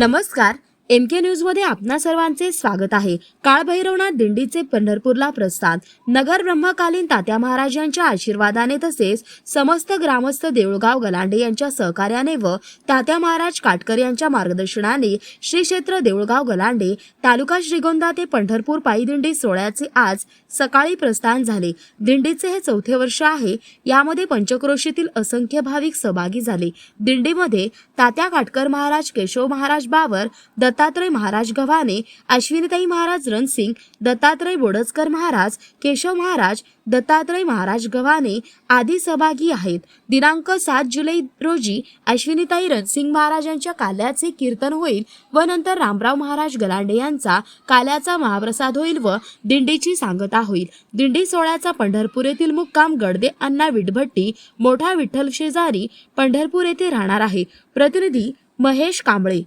नमस्कार एम के न्यूजमध्ये आपणा सर्वांचे स्वागत आहे. काळभैरवनाथ दिंडीचे पंढरपूरला प्रस्थान. नगर ब्रह्मकालीन तात्या महाराजांच्या आशीर्वादाने तसेच समस्त ग्रामस्थ देऊळगाव गलांडे यांच्या सहकार्याने व तात्या महाराज काटकर यांच्या मार्गदर्शनाने श्री क्षेत्र देऊळगाव गलांडे तालुका श्रीगोंदा ते पंढरपूर पायी दिंडी सोहळ्याचे आज सकाळी प्रस्थान झाले. दिंडीचे हे चौथे वर्ष आहे. यामध्ये पंचक्रोशीतील असंख्य भाविक सहभागी झाले. दिंडीमध्ये तात्या काटकर महाराज केशव महाराज बावर दत्त दत्तात्रय महाराज गव्हाणे अश्विनीताई महाराज रणसिंग दत्तात्रय बोडसकर महाराज केशव महाराज दत्तात्रय महाराज गव्हाणे आदी सहभागी आहेत. दिनांक सात जुलै रोजी अश्विनीताई रणसिंग महाराजांच्या काल्याचे कीर्तन होईल व नंतर रामराव महाराज गलांडे यांचा काल्याचा महाप्रसाद होईल व दिंडीची सांगता होईल. दिंडी सोहळ्याचा पंढरपूर येथील मुक्काम गडदे अण्णा विटभट्टी मोठा विठ्ठल शेजारी पंढरपूर येथे राहणार आहे. प्रतिनिधी महेश कांबळे.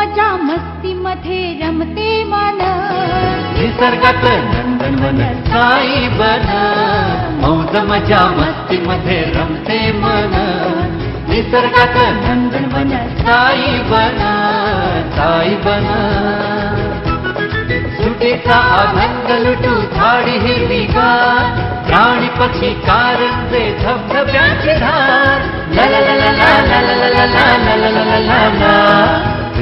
मजा मस्ती मध्ये रमते मन निसर्गात नंदनवन साई बन मौज मजा मस्ती मध्ये रमते मन निसर्गात नंदनवन साई बन साई बन सुटेचा आनंद लुटू झाडी हिरवीगार प्राणी पक्षी कारंजे धबधब्याची धार ला ला ला ला ला ला ला ला ला ला ला ला ला ला ला